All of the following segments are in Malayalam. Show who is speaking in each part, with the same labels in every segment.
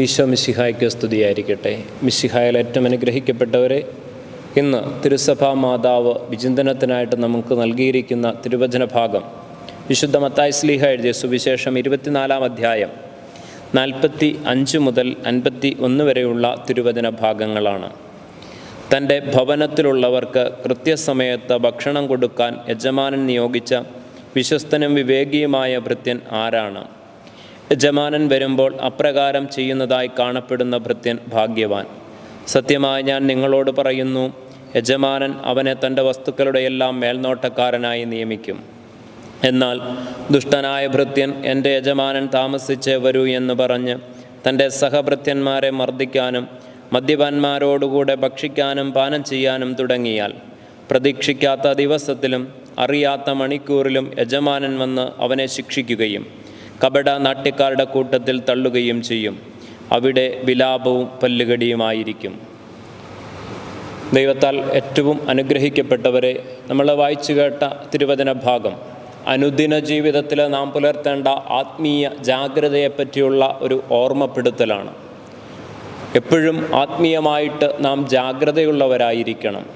Speaker 1: ഈശോ മിസ്സിഹായ്ക്ക് സ്തുതിയായിരിക്കട്ടെ. മിസ്സിഹായൽ ഏറ്റവും അനുഗ്രഹിക്കപ്പെട്ടവരെ ഇന്ന് തിരുസഭാ മാതാവ് വിചിന്തനത്തിനായിട്ട് നമുക്ക് നൽകിയിരിക്കുന്ന തിരുവചന ഭാഗം. വിശുദ്ധ മത്തായി സ്ലീഹ എഴുതിയ സുവിശേഷം ഇരുപത്തിനാലാം അധ്യായം നാൽപ്പത്തി അഞ്ച് മുതൽ അൻപത്തി ഒന്ന് വരെയുള്ള തിരുവചന ഭാഗങ്ങളാണ്. തന്റെ ഭവനത്തിലുള്ളവർക്ക് കൃത്യസമയത്ത് ഭക്ഷണം കൊടുക്കാൻ യജമാനൻ നിയോഗിച്ച വിശ്വസ്തനും വിവേകിയുമായ ഭൃത്യൻ ആരാണ്? യജമാനൻ വരുമ്പോൾ അപ്രകാരം ചെയ്യുന്നതായി കാണപ്പെടുന്ന ഭൃത്യൻ ഭാഗ്യവാൻ. സത്യമായി ഞാൻ നിങ്ങളോട് പറയുന്നു യജമാനൻ അവനെ തന്റെ വസ്തുക്കളുടെ എല്ലാം മേൽനോട്ടക്കാരനായി നിയമിക്കും. എന്നാൽ ദുഷ്ടനായ ഭൃത്യൻ എന്റെ യജമാനൻ താമസിച്ച് വരൂ എന്ന് പറഞ്ഞ് തന്റെ സഹഭൃത്യന്മാരെ മർദ്ദിക്കാനും മദ്യപാന്മാരോടുകൂടെ ഭക്ഷിക്കാനും പാനം ചെയ്യാനും തുടങ്ങിയാൽ പ്രതീക്ഷിക്കാത്ത ദിവസത്തിലും അറിയാത്ത മണിക്കൂറിലും യജമാനൻ വന്ന് അവനെ ശിക്ഷിക്കുകയും കപട നാട്യക്കാരുടെ കൂട്ടത്തിൽ തള്ളുകയും ചെയ്യും. അവിടെ വിലാപവും പല്ലുകടിയുമായിരിക്കും. ദൈവത്താൽ ഏറ്റവും അനുഗ്രഹിക്കപ്പെട്ടവരെ നമ്മൾ വായിച്ചു കേട്ട തിരുവചന ഭാഗം. അനുദിന ജീവിതത്തിൽ നാം പുലർത്തേണ്ട ആത്മീയ ജാഗ്രതയെപ്പറ്റിയുള്ള ഒരു ഓർമ്മപ്പെടുത്തലാണ്. എപ്പോഴും ആത്മീയമായിട്ട് നാം ജാഗ്രതയുള്ളവരായിരിക്കണം.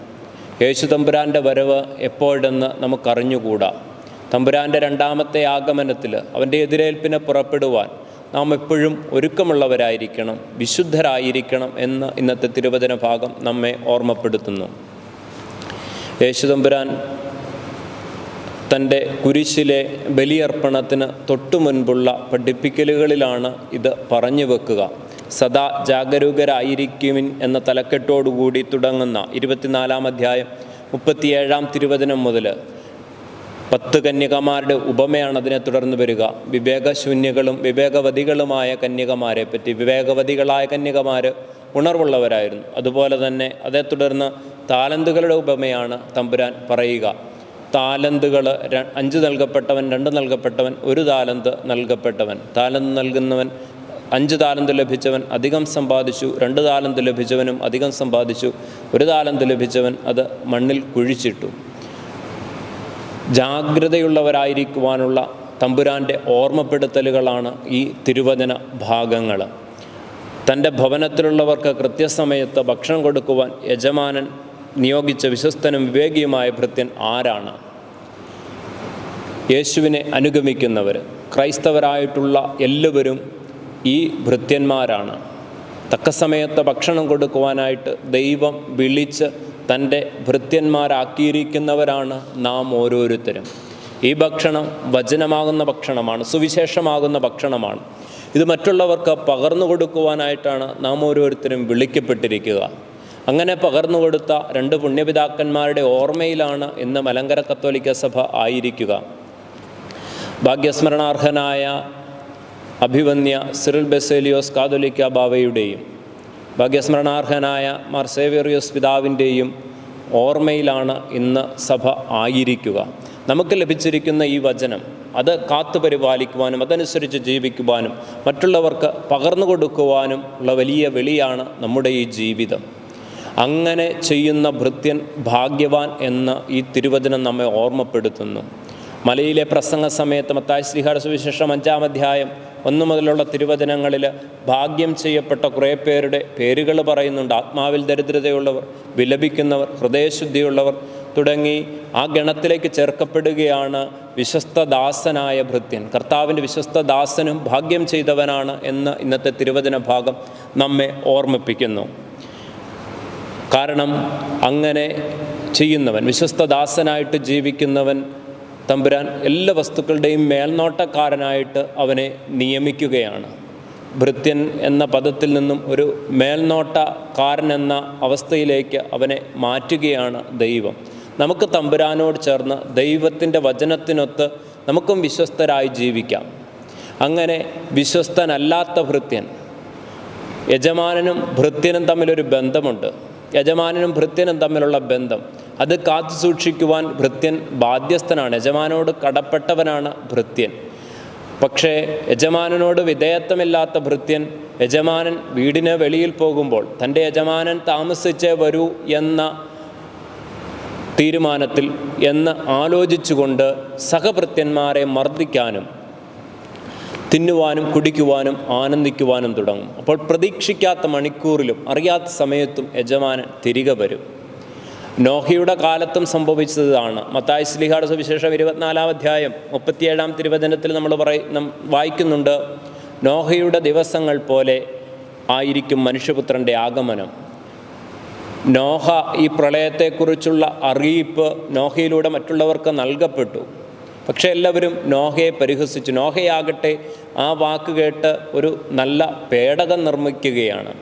Speaker 1: യേശു തമ്പുരാന്റെ വരവ് എപ്പോഴെന്ന് നമുക്കറിഞ്ഞുകൂടാ. തമ്പുരാന്റെ രണ്ടാമത്തെ ആഗമനത്തിൽ അവന്റെ എതിരേൽപ്പിനെ പുറപ്പെടുവാൻ നാം എപ്പോഴും ഒരുക്കമുള്ളവരായിരിക്കണം വിശുദ്ധരായിരിക്കണം എന്ന് ഇന്നത്തെ തിരുവചന ഭാഗം നമ്മെ ഓർമ്മപ്പെടുത്തുന്നു. യേശു തമ്പുരാൻ തന്റെ കുരിശിലെ ബലിയർപ്പണത്തിന് തൊട്ടു മുൻപുള്ള പഠിപ്പിക്കലുകളിലാണ് ഇത് പറഞ്ഞു വെക്കുക. സദാ ജാഗരൂകരായിരിക്കുവിൻ എന്ന തലക്കെട്ടോടുകൂടി തുടങ്ങുന്ന ഇരുപത്തിനാലാം അധ്യായം മുപ്പത്തിയേഴാം തിരുവചനം മുതൽ പത്ത് കന്യകമാരുടെ ഉപമയാണ് അതിനെ തുടർന്ന് വരിക. വിവേകശൂന്യകളും വിവേകവതികളുമായ കന്യകമാരെ പറ്റി വിവേകവതികളായ കന്യകമാർ ഉണർവുള്ളവരായിരുന്നു. അതുപോലെ തന്നെ അതേ തുടർന്ന് താലന്തുകളുടെ ഉപമയാണ് തമ്പുരാൻ പറയുക. താലന്തുകൾ അഞ്ച് നൽകപ്പെട്ടവൻ രണ്ട് നൽകപ്പെട്ടവൻ ഒരു താലന്ത് നൽകപ്പെട്ടവൻ. താലന്ത് നൽകുന്നവൻ അഞ്ച് താലന്ത് ലഭിച്ചവൻ അധികം സമ്പാദിച്ചു രണ്ട് താലന്ത് ലഭിച്ചവനും അധികം സമ്പാദിച്ചു ഒരു താലന്ത് ലഭിച്ചവൻ അത് മണ്ണിൽ കുഴിച്ചിട്ടു. ജാഗ്രതയുള്ളവരായിരിക്കുവാനുള്ള തമ്പുരാന്റെ ഓർമ്മപ്പെടുത്തലുകളാണ് ഈ തിരുവചന ഭാഗങ്ങൾ തന്റെ ഭവനത്തിലുള്ളവർക്ക് കൃത്യസമയത്ത് ഭക്ഷണം കൊടുക്കുവാൻ യജമാനൻ നിയോഗിച്ച വിശ്വസ്തനും വിവേകിയുമായ ഭൃത്യൻ ആരാണ്? യേശുവിനെ അനുഗമിക്കുന്നവർ ക്രൈസ്തവരായിട്ടുള്ള എല്ലാവരും ഈ ഭൃത്യന്മാരാണ്. തക്ക സമയത്ത് ഭക്ഷണം കൊടുക്കുവാനായിട്ട് ദൈവം വിളിച്ച് തന്റെ ഭൃത്യന്മാരാക്കിയിരിക്കുന്നവരാണ് നാം ഓരോരുത്തരും. ഈ ഭക്ഷണം വചനമാകുന്ന ഭക്ഷണമാണ് സുവിശേഷമാകുന്ന ഭക്ഷണമാണ്. ഇത് മറ്റുള്ളവർക്ക് പകർന്നു കൊടുക്കുവാനായിട്ടാണ് നാം ഓരോരുത്തരും വിളിക്കപ്പെട്ടിരിക്കുക. അങ്ങനെ പകർന്നു കൊടുത്ത രണ്ട് പുണ്യപിതാക്കന്മാരുടെ ഓർമ്മയിലാണ് ഇന്ന് മലങ്കര കത്തോലിക്ക സഭ ആയിരിക്കുക. ഭാഗ്യസ്മരണാർഹനായ അഭിവന്യ സിറിൽ ബെസേലിയോസ് കാതോലിക്ക ബാവയുടെയും ഭാഗ്യസ്മരണാർഹനായ മാർ സേവേറിയോസ് പിതാവിന്റെയും ഓർമ്മയിലാണ് ഇന്ന് സഭ ആയിരിക്കുക. നമുക്ക് ലഭിച്ചിരിക്കുന്ന ഈ വചനം അത് കാത്തു പരിപാലിക്കുവാനും അതനുസരിച്ച് ജീവിക്കുവാനും മറ്റുള്ളവർക്ക് പകർന്നു കൊടുക്കുവാനും ഉള്ള വലിയ വെളിയാണ് നമ്മുടെ ഈ ജീവിതം. അങ്ങനെ ചെയ്യുന്ന ഭൃത്യൻ ഭാഗ്യവാൻ എന്ന് ഈ തിരുവചനം നമ്മെ ഓർമ്മപ്പെടുത്തുന്നു. മലയിലെ പ്രസംഗ സമയത്ത് മത്തായ ശ്രീഹാര സുവിശേഷം അഞ്ചാം അധ്യായം ഒന്നു മുതലുള്ള തിരുവചനങ്ങളിൽ ഭാഗ്യം ചെയ്യപ്പെട്ട കുറേ പേരുടെ പേരുകൾ പറയുന്നുണ്ട്. ആത്മാവിൽ ദരിദ്രതയുള്ളവർ വിലപിക്കുന്നവർ ഹൃദയശുദ്ധിയുള്ളവർ തുടങ്ങി ആ ഗണത്തിലേക്ക് ചേർക്കപ്പെടുകയാണ് വിശ്വസ്തദാസനായ ഭൃത്യൻ. കർത്താവിന്റെ വിശ്വസ്തദാസനും ഭാഗ്യം ചെയ്തവനാണ് എന്ന് ഇന്നത്തെ തിരുവചന ഭാഗം നമ്മെ ഓർമ്മിപ്പിക്കുന്നു. കാരണം അങ്ങനെ ചെയ്യുന്നവൻ വിശ്വസ്തദാസനായിട്ട് ജീവിക്കുന്നവൻ തമ്പുരാൻ എല്ലാ വസ്തുക്കളുടെയും മേൽനോട്ടക്കാരനായിട്ട് അവനെ നിയമിക്കുകയാണ്. ഭൃത്യൻ എന്ന പദത്തിൽ നിന്നും ഒരു മേൽനോട്ടക്കാരൻ എന്ന അവസ്ഥയിലേക്ക് അവനെ മാറ്റുകയാണ് ദൈവം. നമുക്ക് തമ്പുരാനോട് ചേർന്ന് ദൈവത്തിന്റെ വചനത്തിനൊത്ത് നമുക്കും വിശ്വസ്തരായി ജീവിക്കാം. അങ്ങനെ വിശ്വസ്തനല്ലാത്ത ഭൃത്യൻ യജമാനനും ഭൃത്യനും തമ്മിലൊരു ബന്ധമുണ്ട്. യജമാനനും ഭൃത്യനും തമ്മിലുള്ള ബന്ധം അത് കാത്തു സൂക്ഷിക്കുവാൻ ഭൃത്യൻ ബാധ്യസ്ഥനാണ്. യജമാനോട് കടപ്പെട്ടവനാണ് ഭൃത്യൻ. പക്ഷേ യജമാനനോട് വിധേയത്വമില്ലാത്ത ഭൃത്യൻ യജമാനൻ വീടിന് വെളിയിൽ പോകുമ്പോൾ തന്റെ യജമാനൻ താമസിച്ചേ വരൂ എന്ന തീരുമാനത്തിൽ എന്ന് ആലോചിച്ചുകൊണ്ട് സഹഭൃത്യന്മാരെ മർദ്ദിക്കാനും തിന്നുവാനും കുടിക്കുവാനും ആനന്ദിക്കുവാനും തുടങ്ങും. അപ്പോൾ പ്രതീക്ഷിക്കാത്ത മണിക്കൂറിലും അറിയാത്ത സമയത്തും യജമാനൻ തിരികെ വരും. നോഹയുടെ കാലത്തും സംഭവിച്ചതാണ്. മത്തായി സ്ലിഹാട് സുവിശേഷം ഇരുപത്തിനാലാം അധ്യായം മുപ്പത്തിയേഴാം തിരുവചനത്തിൽ നമ്മൾ പറയും വായിക്കുന്നുണ്ട് നോഹയുടെ ദിവസങ്ങൾ പോലെ ആയിരിക്കും മനുഷ്യപുത്രന്റെ ആഗമനം. നോഹ ഈ പ്രളയത്തെക്കുറിച്ചുള്ള അറിയിപ്പ് നോഹയിലൂടെ മറ്റുള്ളവർക്ക് നൽകപ്പെട്ടു. പക്ഷേ എല്ലാവരും നോഹയെ പരിഹസിച്ചു. നോഹയാകട്ടെ ആ വാക്ക് കേട്ട് ഒരു നല്ല പേടകം നിർമ്മിക്കുകയാണ്.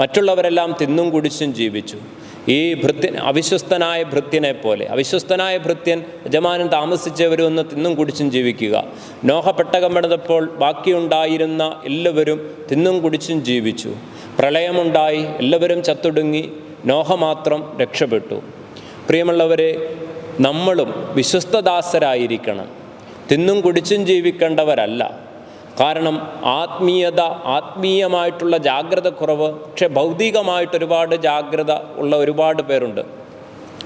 Speaker 1: മറ്റുള്ളവരെല്ലാം തിന്നും കുടിച്ചും ജീവിച്ചു. ഈ ഭൃത്യൻ അവിശ്വസ്തനായ ഭൃത്യനെ പോലെ അവിശ്വസ്തനായ ഭൃത്യൻ യജമാനൻ താമസിച്ചവരൊന്ന് തിന്നും കുടിച്ചും ജീവിക്കുക. നോഹ പെട്ടകം ബാക്കിയുണ്ടായിരുന്ന എല്ലാവരും തിന്നും കുടിച്ചും ജീവിച്ചു. പ്രളയമുണ്ടായി എല്ലാവരും ചത്തൊടുങ്ങി നോഹ മാത്രം രക്ഷപ്പെട്ടു. പ്രിയമുള്ളവരെ നമ്മളും വിശ്വസ്തദാസരായിരിക്കണം. തിന്നും കുടിച്ചും ജീവിക്കേണ്ടവരല്ല. കാരണം ആത്മീയത ആത്മീയമായിട്ടുള്ള ജാഗ്രത കുറവ് പക്ഷെ ഭൗതികമായിട്ട് ഒരുപാട് ജാഗ്രത ഉള്ള ഒരുപാട് പേരുണ്ട്.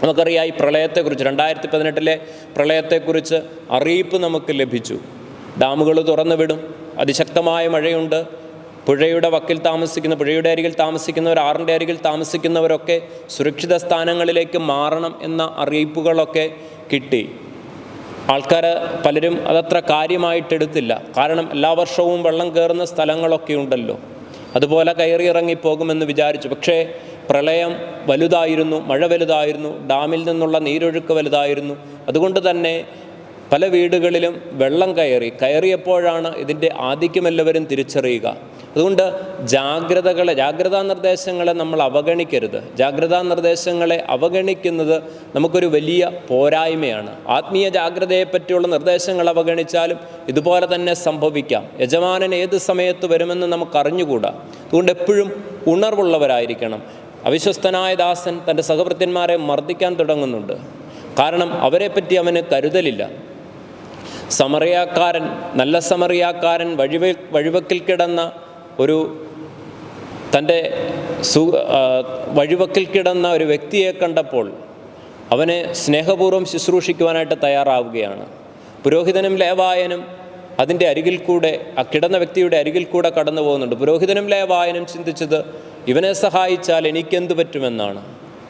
Speaker 1: നമുക്കറിയാം ഈ പ്രളയത്തെക്കുറിച്ച് രണ്ടായിരത്തി പതിനെട്ടിലെ പ്രളയത്തെക്കുറിച്ച് അറിയിപ്പ് നമുക്ക് ലഭിച്ചു. ഡാമുകൾ തുറന്നു വിടും അതിശക്തമായ മഴയുണ്ട്. പുഴയുടെ വക്കിൽ താമസിക്കുന്ന പുഴയുടെ അരികിൽ താമസിക്കുന്നവർ ആറിന്റെ അരികിൽ താമസിക്കുന്നവരൊക്കെ സുരക്ഷിത സ്ഥാനങ്ങളിലേക്ക് മാറണം എന്ന അറിയിപ്പുകളൊക്കെ കിട്ടി. ആൾക്കാർ പലരും അതത്ര കാര്യമായിട്ടെടുത്തില്ല. കാരണം എല്ലാ വർഷവും വെള്ളം കയറുന്ന സ്ഥലങ്ങളൊക്കെ ഉണ്ടല്ലോ. അതുപോലെ കയറി ഇറങ്ങി പോകുമെന്ന് വിചാരിച്ചു. പക്ഷേ പ്രളയം വലുതായിരുന്നു മഴ വലുതായിരുന്നു ഡാമിൽ നിന്നുള്ള നീരൊഴുക്ക് വലുതായിരുന്നു. അതുകൊണ്ട് തന്നെ പല വീടുകളിലും വെള്ളം കയറി. കയറിയപ്പോഴാണ് ഇതിന്റെ ആധിക്യം എല്ലാവരും തിരിച്ചറിയുക. അതുകൊണ്ട് ജാഗ്രതകളെ ജാഗ്രതാ നിർദ്ദേശങ്ങളെ നമ്മൾ അവഗണിക്കരുത്. ജാഗ്രതാ നിർദ്ദേശങ്ങളെ അവഗണിക്കുന്നത് നമുക്കൊരു വലിയ പോരായ്മയാണ്. ആത്മീയ ജാഗ്രതയെപ്പറ്റിയുള്ള നിർദ്ദേശങ്ങൾ അവഗണിച്ചാലും ഇതുപോലെ തന്നെ സംഭവിക്കാം. യജമാനൻ ഏത് സമയത്ത് വരുമെന്ന് നമുക്ക് അറിഞ്ഞുകൂടാ അതുകൊണ്ട് എപ്പോഴും ഉണർവുള്ളവരായിരിക്കണം. അവിശ്വസ്തനായ ദാസൻ തന്റെ സഹവൃത്യന്മാരെ മർദ്ദിക്കാൻ തുടങ്ങുന്നുണ്ട്. കാരണം അവരെപ്പറ്റി അവന് കരുതലില്ല. സമറിയാക്കാരൻ നല്ല സമറിയാക്കാരൻ വഴിവ വഴിവക്കിൽ കിടന്ന ഒരു തന്റെ സു വഴിവക്കിൽ കിടന്ന ഒരു വ്യക്തിയെ കണ്ടപ്പോൾ അവനെ സ്നേഹപൂർവം ശുശ്രൂഷിക്കുവാനായിട്ട് തയ്യാറാവുകയാണ്. പുരോഹിതനും ലേവായനും അതിന്റെ അരികിൽ കൂടെ ആ കിടന്ന വ്യക്തിയുടെ അരികിൽ കൂടെ കടന്നു പോകുന്നുണ്ട് പുരോഹിതനും ലേവായനും ചിന്തിച്ചത് ഇവനെ സഹായിച്ചാൽ എനിക്കെന്ത് പറ്റുമെന്നാണ്.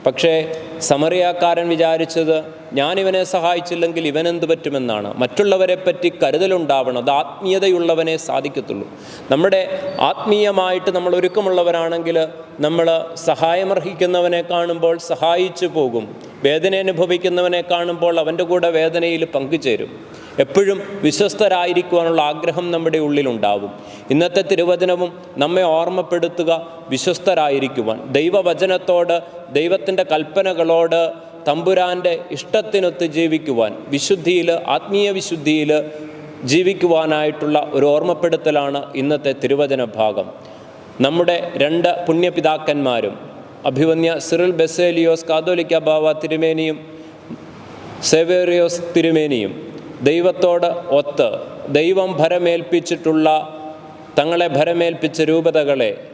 Speaker 1: പക്ഷേ സമറിയാക്കാരൻ വിചാരിച്ചത് ഞാനിവനെ സഹായിച്ചില്ലെങ്കിൽ ഇവനെന്ത് പറ്റുമെന്നാണ്. മറ്റുള്ളവരെ പറ്റി കരുതലുണ്ടാവണം. അത് ആത്മീയതയുള്ളവനെ സാധിക്കത്തുള്ളൂ. നമ്മുടെ ആത്മീയമായിട്ട് നമ്മൾ ഒരുക്കമുള്ളവരാണെങ്കിൽ നമ്മൾ സഹായമർഹിക്കുന്നവനെ കാണുമ്പോൾ സഹായിച്ചു പോകും. വേദന അനുഭവിക്കുന്നവനെ കാണുമ്പോൾ അവന്റെ കൂടെ വേദനയിൽ പങ്കുചേരും. എപ്പോഴും വിശ്വസ്തരായിരിക്കുവാനുള്ള ആഗ്രഹം നമ്മുടെ ഉള്ളിലുണ്ടാവും. ഇന്നത്തെ തിരുവചനവും നമ്മെ ഓർമ്മപ്പെടുത്തുക വിശ്വസ്തരായിരിക്കുവാൻ. ദൈവവചനത്തോട് ദൈവത്തിന്റെ കൽപ്പനകളോട് തമ്പുരാന്റെ ഇഷ്ടത്തിനൊത്ത് ജീവിക്കുവാൻ വിശുദ്ധിയിൽ ആത്മീയ വിശുദ്ധിയിൽ ജീവിക്കുവാനായിട്ടുള്ള ഒരു ഓർമ്മപ്പെടുത്തലാണ് ഇന്നത്തെ തിരുവചന ഭാഗം. നമ്മുടെ രണ്ട് പുണ്യപിതാക്കന്മാരും അഭിവന്യ സിറിൽ ബെസേലിയോസ് കാതോലിക്ക ബാവ തിരുമേനിയും സെവേറിയോസ് തിരുമേനിയും ദൈവത്തോട് ഒത്ത് ദൈവം ഭരമേൽപ്പിച്ചിട്ടുള്ള തങ്ങളെ ഭരമേൽപ്പിച്ച രൂപതകളെ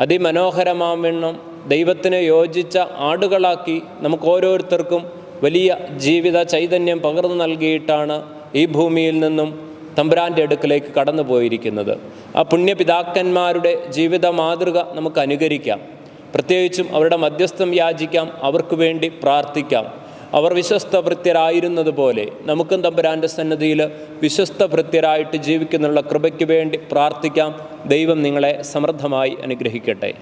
Speaker 1: അതിമനോഹരമാവണ്ണം ദൈവത്തിന് യോജിച്ച ആടുകളാക്കി നമുക്ക് ഓരോരുത്തർക്കും വലിയ ജീവിത ചൈതന്യം പകർന്നു നൽകിയിട്ടാണ് ഈ ഭൂമിയിൽ നിന്നും തമ്പുരാന്റെ അടുക്കലേക്ക് കടന്നു പോയിരിക്കുന്നത് ആ പുണ്യപിതാക്കന്മാരുടെ ജീവിത മാതൃക നമുക്ക് അനുകരിക്കാം. പ്രത്യേകിച്ചും അവരുടെ മധ്യസ്ഥം യാചിക്കാം. അവർക്ക് വേണ്ടി പ്രാർത്ഥിക്കാം. അവർ വിശ്വസ്ത ഭൃത്യരായിരുന്നത് പോലെ നമുക്കും തമ്പുരാന്റെ സന്നദ്ധിയിൽ വിശ്വസ്ത ഭൃത്യരായിട്ട് ജീവിക്കുന്നുള്ള കൃപയ്ക്ക് വേണ്ടി പ്രാർത്ഥിക്കാം. ദൈവം നിങ്ങളെ സമൃദ്ധമായി അനുഗ്രഹിക്കട്ടെ.